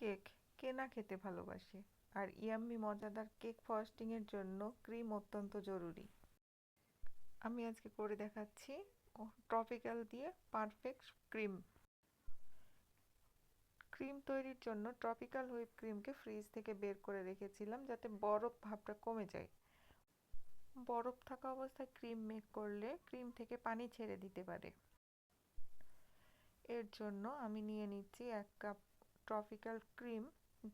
Cake কে না খেতে ভালোবাসে? আর ইয়াম্মি মজাদার কেক ফ্রস্টিংয়ের জন্য ক্রিম অত্যন্ত জরুরি। আমি আজকে করে দেখাচ্ছি ট্রপিক্যাল দিয়ে পারফেক্ট ক্রিম। ক্রিম তৈরির জন্য ট্রপিক্যাল হুইপ ক্রিমকে ফ্রিজ থেকে বের করে রেখেছিলাম যাতে বরফ ভাবটা কমে যায়। বরফ থাকা অবস্থায় ক্রিম মেক করলে ক্রিম থেকে পানি ছেড়ে দিতে পারে। এর জন্য আমি নিয়ে নিচ্ছি এক কাপ ট্রপিক্যাল ক্রিম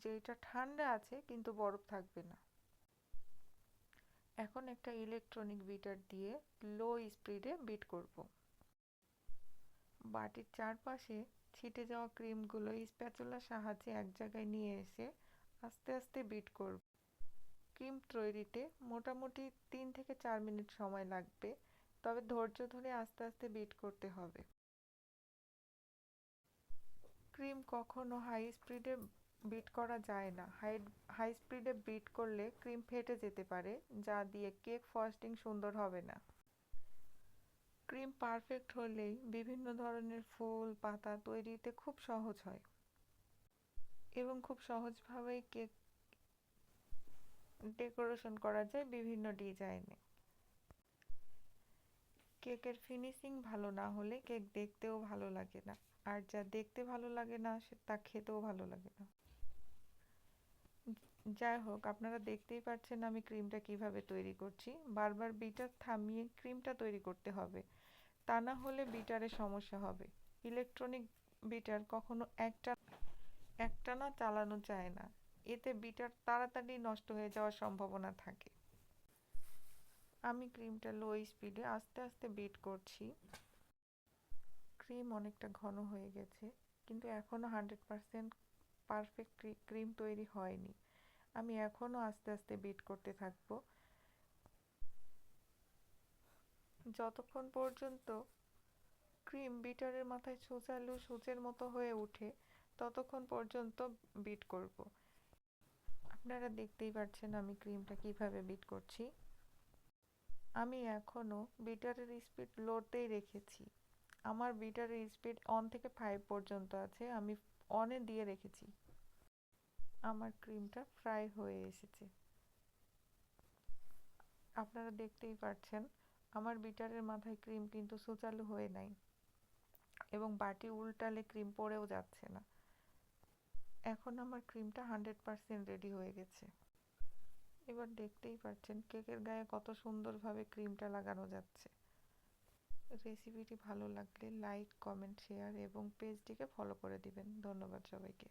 যেটা ঠান্ডা আছে কিন্তু বরফ থাকবে না। এখন একটা ইলেকট্রনিক বিটার দিয়ে লো স্পিডে বিট করব। বাটির চারপাশে ছিটে যাওয়া ক্রিমগুলো স্প্যাচুলার সাহায্যে এক জায়গায় নিয়ে এসে আস্তে আস্তে বিট করব। ক্রিম তৈরিতে মোটামুটি তিন থেকে চার মিনিট সময় লাগবে, তবে ধৈর্য ধরে আস্তে আস্তে বিট করতে হবে। ক্রিম কখনো হাই স্পিডে বিট করা যায় না। হাই হাই স্পিডে বিট করলে ক্রিম ফেটে যেতে পারে, যা দিয়ে কেক ফ্রস্টিং সুন্দর হবে না। ক্রিম পারফেক্ট হলেই বিভিন্ন ধরনের ফুল, পাতা তৈরিতে খুব সহজ হয়। এবং খুব সহজভাবেই কেক ডেকোরেশন করা যায় বিভিন্ন ডিজাইনে কেকের ফিনিশিং ভালো না হলে কেক দেখতেও ভালো লাগে না। আর যা দেখতে ভালো লাগে না, সে তা খেতেও ভালো লাগে না। যাই হোক, আপনারা দেখতেই পাচ্ছেন আমি ক্রিমটা কীভাবে তৈরি করছি। বারবার বিটার থামিয়ে ক্রিমটা তৈরি করতে হবে। তা না হলে বিটারে সমস্যা হবে। ইলেকট্রনিক বিটার কখনো একটা একটানা চালানো যায় না। এতে বিটার তাড়াতাড়ি নষ্ট হয়ে যাওয়ার সম্ভাবনা থাকে। আমি ক্রিমটা লো স্পিডে আস্তে আস্তে বিট করছি। ক্রিম অনেকটা ঘন হয়ে গেছে, কিন্তু এখনও হান্ড্রেড পারসেন্ট পারফেক্ট ক্রিম তৈরি হয়নি। আমি এখনও আস্তে আস্তে বিট করতে থাকব। যতক্ষণ পর্যন্ত ক্রিম বিটারের মাথায় সোজালু সূচের মতো হয়ে ওঠে ততক্ষণ পর্যন্ত বিট করব। আপনারা দেখতেই পাচ্ছেন আমি ক্রিমটা কীভাবে বিট করছি। আমি এখনও বিটারের স্পিড লোতেই রেখেছি। আমার বিটারের স্পিড অন থেকে ফাইভ পর্যন্ত আছে, আমি অনে দিয়ে রেখেছি। আমার ক্রিমটা ফ্রাই হয়ে এসেছে। আপনারা দেখতেই পাচ্ছেন আমার বিটারের মাথায় ক্রিম কিন্তু সুচালু হয়ে নাই এবং বাটি উল্টালে ক্রিম পড়েও যাচ্ছে না। এখন আমার ক্রিমটা হান্ড্রেড পারসেন্ট রেডি হয়ে গেছে। এবার দেখতেই পাচ্ছেন কেকের গায়ে কত সুন্দরভাবে ক্রিমটা লাগানো যাচ্ছে। রেসিপিটি ভালো লাগলে লাইক কমেন্ট শেয়ার এবং পেজটিকে ফলো করে দিবেন। ধন্যবাদ সবাইকে।